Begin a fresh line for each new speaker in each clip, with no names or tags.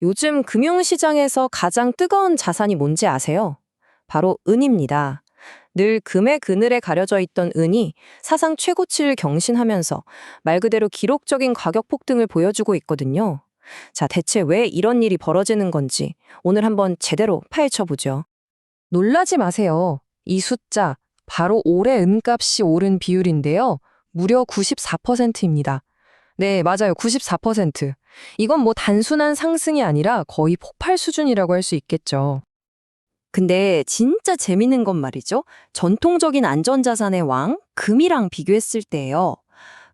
요즘 금융시장에서 가장 뜨거운 자산이 뭔지 아세요? 바로 은입니다. 늘 금의 그늘에 가려져 있던 은이 사상 최고치를 경신하면서 말 그대로 기록적인 가격 폭등을 보여주고 있거든요. 자, 대체 왜 이런 일이 벌어지는 건지 오늘 한번 제대로 파헤쳐 보죠. 놀라지 마세요. 이 숫자 바로 올해 은값이 오른 비율인데요. 무려 94%입니다. 네, 맞아요. 94%. 이건 뭐 단순한 상승이 아니라 거의 폭발 수준이라고 할 수 있겠죠. 근데 진짜 재밌는 건 말이죠. 전통적인 안전자산의 왕, 금이랑 비교했을 때예요.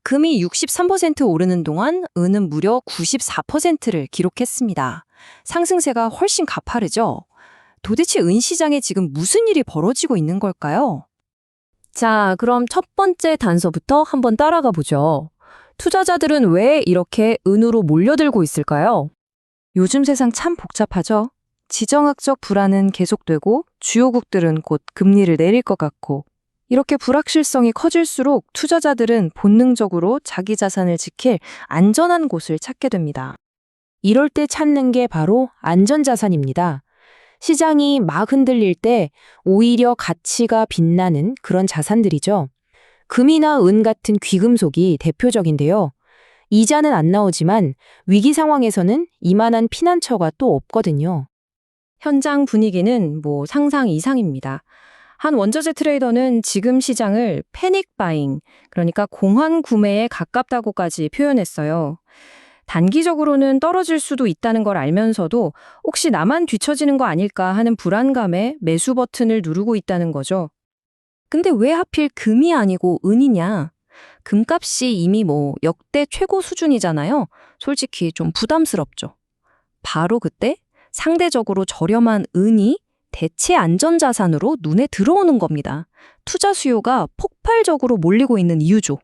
금이 63% 오르는 동안 은은 무려 94%를 기록했습니다. 상승세가 훨씬 가파르죠? 도대체 은 시장에 지금 무슨 일이 벌어지고 있는 걸까요? 자, 그럼 첫 번째 단서부터 한번 따라가 보죠. 투자자들은 왜 이렇게 은으로 몰려들고 있을까요? 요즘 세상 참 복잡하죠? 지정학적 불안은 계속되고 주요국들은 곧 금리를 내릴 것 같고 이렇게 불확실성이 커질수록 투자자들은 본능적으로 자기 자산을 지킬 안전한 곳을 찾게 됩니다. 이럴 때 찾는 게 바로 안전자산입니다. 시장이 막 흔들릴 때 오히려 가치가 빛나는 그런 자산들이죠. 금이나 은 같은 귀금속이 대표적인데요. 이자는 안 나오지만 위기 상황에서는 이만한 피난처가 또 없거든요. 현장 분위기는 뭐 상상 이상입니다. 한 원자재 트레이더는 지금 시장을 패닉 바잉, 그러니까 공황 구매에 가깝다고까지 표현했어요. 단기적으로는 떨어질 수도 있다는 걸 알면서도 혹시 나만 뒤처지는 거 아닐까 하는 불안감에 매수 버튼을 누르고 있다는 거죠. 근데 왜 하필 금이 아니고 은이냐? 금값이 이미 뭐 역대 최고 수준이잖아요. 솔직히 좀 부담스럽죠. 바로 그때 상대적으로 저렴한 은이 대체 안전자산으로 눈에 들어오는 겁니다. 투자 수요가 폭발적으로 몰리고 있는 이유죠.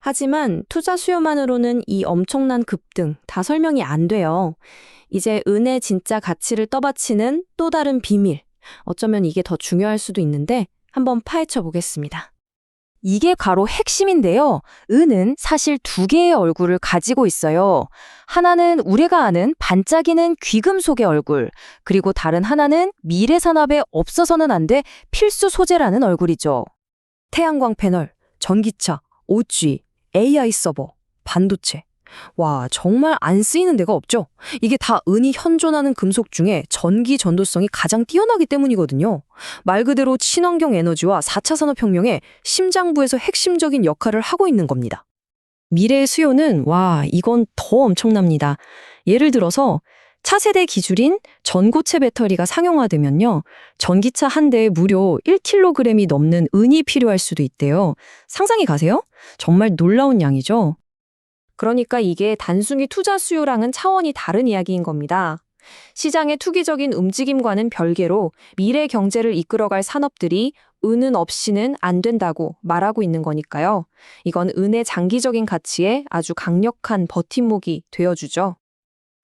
하지만 투자 수요만으로는 이 엄청난 급등 다 설명이 안 돼요. 이제 은의 진짜 가치를 떠받치는 또 다른 비밀. 어쩌면 이게 더 중요할 수도 있는데 한번 파헤쳐 보겠습니다. 이게 바로 핵심인데요. 은은 사실 두 개의 얼굴을 가지고 있어요. 하나는 우리가 아는 반짝이는 귀금속의 얼굴, 그리고 다른 하나는 미래 산업에 없어서는 안 돼 필수 소재라는 얼굴이죠. 태양광 패널, 전기차, 5G, AI 서버, 반도체. 와, 정말 안 쓰이는 데가 없죠? 이게 다 은이 현존하는 금속 중에 전기 전도성이 가장 뛰어나기 때문이거든요. 말 그대로 친환경 에너지와 4차 산업혁명의 심장부에서 핵심적인 역할을 하고 있는 겁니다. 미래의 수요는, 와, 이건 더 엄청납니다. 예를 들어서 차세대 기술인 전고체 배터리가 상용화되면요. 전기차 한 대에 무려 1kg이 넘는 은이 필요할 수도 있대요. 상상이 가세요? 정말 놀라운 양이죠. 그러니까 이게 단순히 투자 수요랑은 차원이 다른 이야기인 겁니다. 시장의 투기적인 움직임과는 별개로 미래 경제를 이끌어갈 산업들이 은은 없이는 안 된다고 말하고 있는 거니까요. 이건 은의 장기적인 가치에 아주 강력한 버팀목이 되어주죠.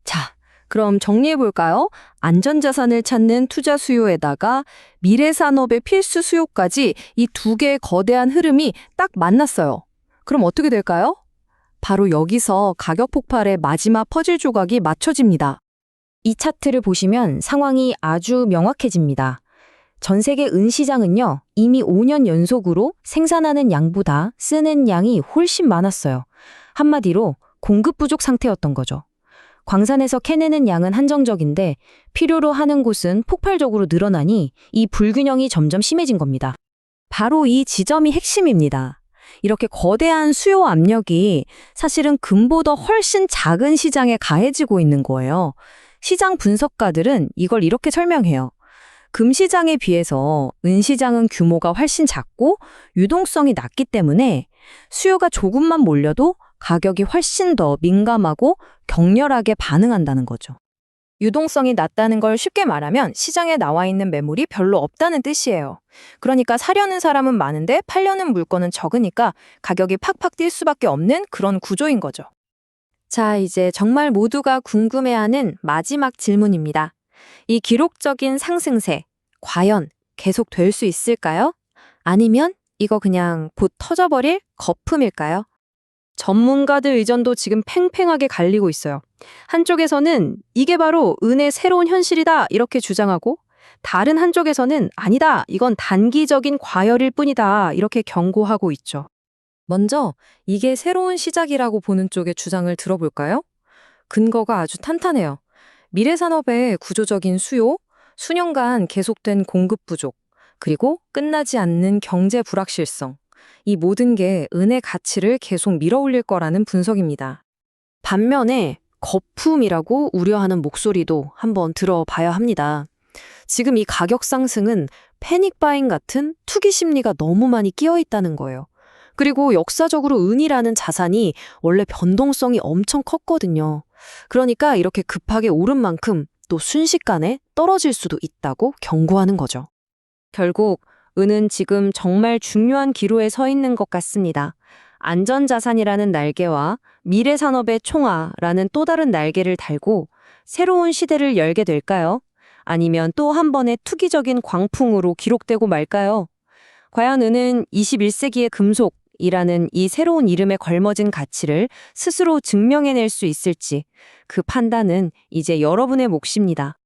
자, 그럼 정리해 볼까요? 안전자산을 찾는 투자 수요에다가 미래 산업의 필수 수요까지 이 두 개의 거대한 흐름이 딱 만났어요. 그럼 어떻게 될까요? 바로 여기서 가격 폭발의 마지막 퍼즐 조각이 맞춰집니다. 이 차트를 보시면 상황이 아주 명확해집니다. 전 세계 은 시장은요, 이미 5년 연속으로 생산하는 양보다 쓰는 양이 훨씬 많았어요. 한마디로 공급 부족 상태였던 거죠. 광산에서 캐내는 양은 한정적인데 필요로 하는 곳은 폭발적으로 늘어나니 이 불균형이 점점 심해진 겁니다. 바로 이 지점이 핵심입니다. 이렇게 거대한 수요 압력이 사실은 금보다 훨씬 작은 시장에 가해지고 있는 거예요. 시장 분석가들은 이걸 이렇게 설명해요. 금 시장에 비해서 은 시장은 규모가 훨씬 작고 유동성이 낮기 때문에 수요가 조금만 몰려도 가격이 훨씬 더 민감하고 격렬하게 반응한다는 거죠. 유동성이 낮다는 걸 쉽게 말하면 시장에 나와 있는 매물이 별로 없다는 뜻이에요. 그러니까 사려는 사람은 많은데 팔려는 물건은 적으니까 가격이 팍팍 뛸 수밖에 없는 그런 구조인 거죠. 자, 이제 정말 모두가 궁금해하는 마지막 질문입니다. 이 기록적인 상승세, 과연 계속 될 수 있을까요? 아니면 이거 그냥 곧 터져버릴 거품일까요? 전문가들 의견도 지금 팽팽하게 갈리고 있어요. 한쪽에서는 이게 바로 은의 새로운 현실이다 이렇게 주장하고 다른 한쪽에서는 아니다 이건 단기적인 과열일 뿐이다 이렇게 경고하고 있죠. 먼저 이게 새로운 시작이라고 보는 쪽의 주장을 들어볼까요? 근거가 아주 탄탄해요. 미래 산업의 구조적인 수요, 수년간 계속된 공급 부족, 그리고 끝나지 않는 경제 불확실성. 이 모든 게 은의 가치를 계속 밀어올릴 거라는 분석입니다. 반면에 거품이라고 우려하는 목소리도 한번 들어봐야 합니다. 지금 이 가격 상승은 패닉 바잉 같은 투기 심리가 너무 많이 끼어 있다는 거예요. 그리고 역사적으로 은이라는 자산이 원래 변동성이 엄청 컸거든요. 그러니까 이렇게 급하게 오른 만큼 또 순식간에 떨어질 수도 있다고 경고하는 거죠. 결국 은은 지금 정말 중요한 기로에 서 있는 것 같습니다. 안전자산이라는 날개와 미래산업의 총화라는 또 다른 날개를 달고 새로운 시대를 열게 될까요? 아니면 또 한 번의 투기적인 광풍으로 기록되고 말까요? 과연 은은 21세기의 금속이라는 이 새로운 이름에 걸머진 가치를 스스로 증명해낼 수 있을지 그 판단은 이제 여러분의 몫입니다.